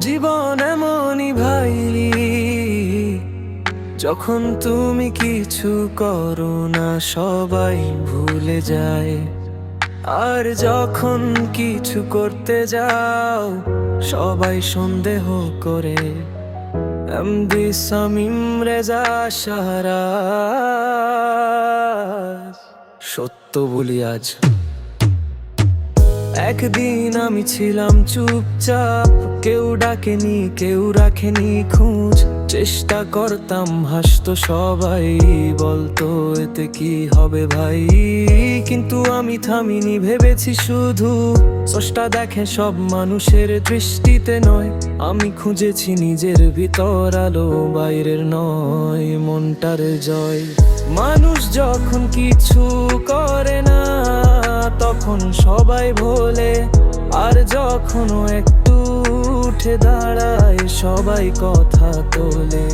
জীবন এমনই ভাই যখন তুমি কিছু করো না, সবাই ভুলে যায়। আর যখন কিছু করতে যাও, সবাই সন্দেহ করে। এমডি সামিম রেজা সাহারা সত্য বলি আজ। একদিন আমি ছিলাম চুপচাপ, কেউ ডাকেনি, কেউ রাখেনি খোঁজ। চেষ্টা করতাম, হাসতো সবাই, বলতো, এতে কি হবে ভাই? কিন্তু আমি থামিনি, ভেবেছি শুধু স্রষ্টা দেখে সব মানুষের দৃষ্টিতে নয়। আমি খুঁজেছি নিজের ভিতর আলো, বাইরের নয়, মনটার জয়। মানুষ যখন কিছু তখন সবাই ভোলে আর যখন একটু উঠে দাঁড়ায়, সবাই কথা তোলে।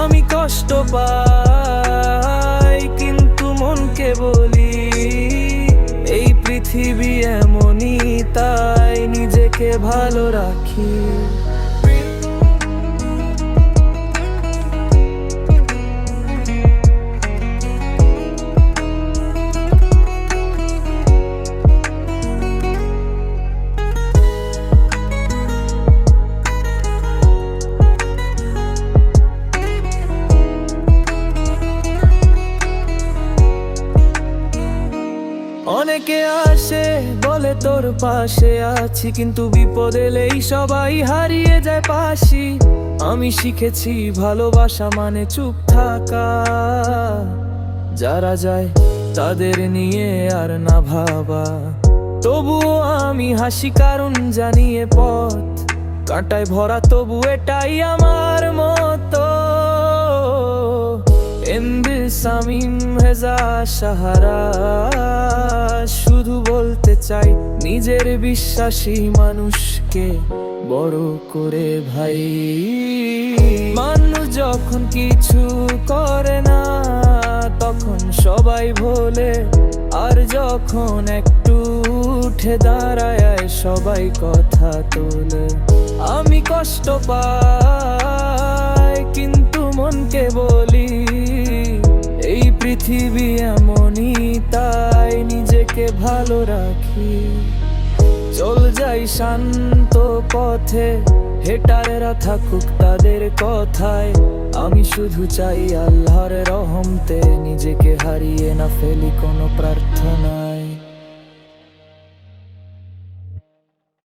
আমি কষ্ট পাই, কিন্তু মনকে বলি, এই পৃথিবী এমনই, তাই নিজেকে ভালো রাখি। অনেকে আসে বলে তোর পাশে আছি, কিন্তু বিপদ এলেই সবাই হারিয়ে যায় পাশি। আমি শিখেছি ভালোবাসা মানে চুপ থাকা। যারা যায় তাদের নিয়ে আর না ভাবা। তবুও আমি হাসি কারণ জানিয়ে পথ কাঁটায় ভরা, তবু এটাই আমার মতো। এমবি সামিম হেজা সাহারা, শুধু বলতে চাই নিজের বিশ্বাসী মানুষকে বড় করে ভাই। মানুষ যখন কিছু করে না, তখন সবাই ভোলে, আর যখন একটু উঠে দাঁড়ায়, সবাই কথা তোলে। আমি কষ্ট পাই, কিন্তু মনকে বলি পৃথিবী এমনই, তাই নিজেকে ভালো রাখি। চল যাই শান্ত পথে, হেটারেরা থাকুক তাদের কথায়। আমি শুধু চাই আল্লাহর রহমতে নিজেকে হারিয়ে না ফেলি কোনো প্রার্থনায়।